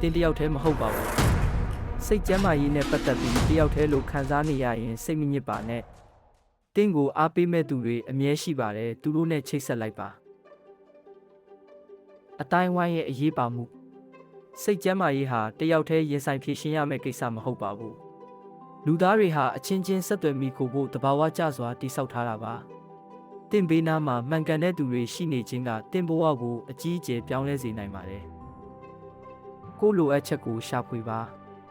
တင်းတယောက်တည်းမဟုတ်ပါဘူးစိတ်ကျမ်းမာရေးနဲ့ပတ်သက်ပြီးတယောက်တည်းလို့ခံစားနေရရင်စိတ်မညစ်ပါနဲ့တင်းကိုအားပေးမဲ့သူတွေအမြဲရှိပါတယ်သူတို့နဲ့ချိတ်ဆက်လိုက်ပါအတိုင်းဝိုင်းရဲ့အရေးပါမှုစိတ်ကျမ်းမာရေးဟာတယောက်တည်းရင်ဆိုင်ဖြေရှင်းရမယ့်ကိစ္စမဟုတ်ပါဘူးလူသားတွေဟာအချင်းချင်းဆက်သွယ်မိကိုဖို့တဘာဝကျစွာတိဆောက်ထားတာပါတင့်ဘေးနားမှာမှန်ကန်တဲ့သူတွေရှိနေခြင်းကတင့်ဘဝကိုအကြီးအကျယ်ပြောင်းလဲစေနိုင်ပါတယ်။ ကိုယ့်လိုအပ်ချက်ကိုရှာဖွေပါ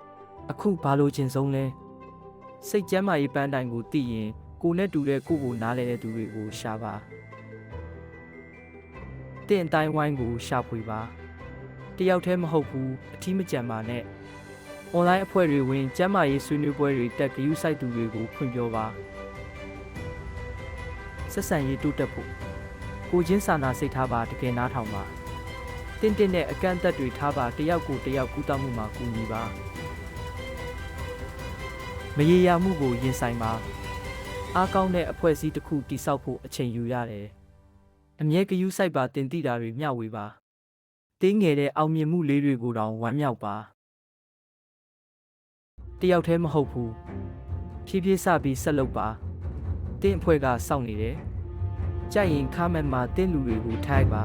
။အခုဘာလို့ခြင်းဆုံးလဲ။စိတ်ကျမ်းမာရေးပန်းတိုင်ကိုသိရင်ကိုယ်နဲ့တူတဲ့ကိုယ့်ကိုနားလဲတဲ့သူတွေကိုရှာပါ။တင့်အတိုင်းဝိုင်းကိုရှာဖွေပါ။တယောက်တည်းမဟုတ်ဘူးအထီးမကြံပါနဲ့။ online အဖွဲ့တွေဝင်ကျမ်းမာရေးဆွေးနွေးပွဲတွေတက်ဂရုစိုက်သူတွေကိုဖွင့်ပြောပါ။ဆက်ဆံရေးတိုးတက်ဖို့ကိုချင်းစာနာစိတ်ထားပါတကယ်နားထောင်ပါ တင့်တင့်နဲ့အကန့်အသတ်တွေထားပါတယောက်ကိုတယောက်ကူတောက်မှုမှာကူညီပါမရေရာမှုကိုရင်ဆိုင်ပါအားကောင်းတဲ့အဖွဲ့အစည်းတစ်ခုတည်ဆောက်ဖို့အချိန်ယူရတယ်အမြဲကယူးဆိုင်ပါတင်တိတာတွေမျှဝေပါတင်းငယ်တဲ့အောင်မြင်မှုလေးတွေကိုတောင်ဝမ်းမြောက်ပါတယောက်တည်းမဟုတ်ဘူးဖြည်းဖြည်းစပြီးဆက်လုပ်ပါတင့်အဖွဲ့ကစောင့်နေတယ်။ကြိုက်ရင်ခါမက်မှာတင့်လူတွေကိုထိုက်ပါ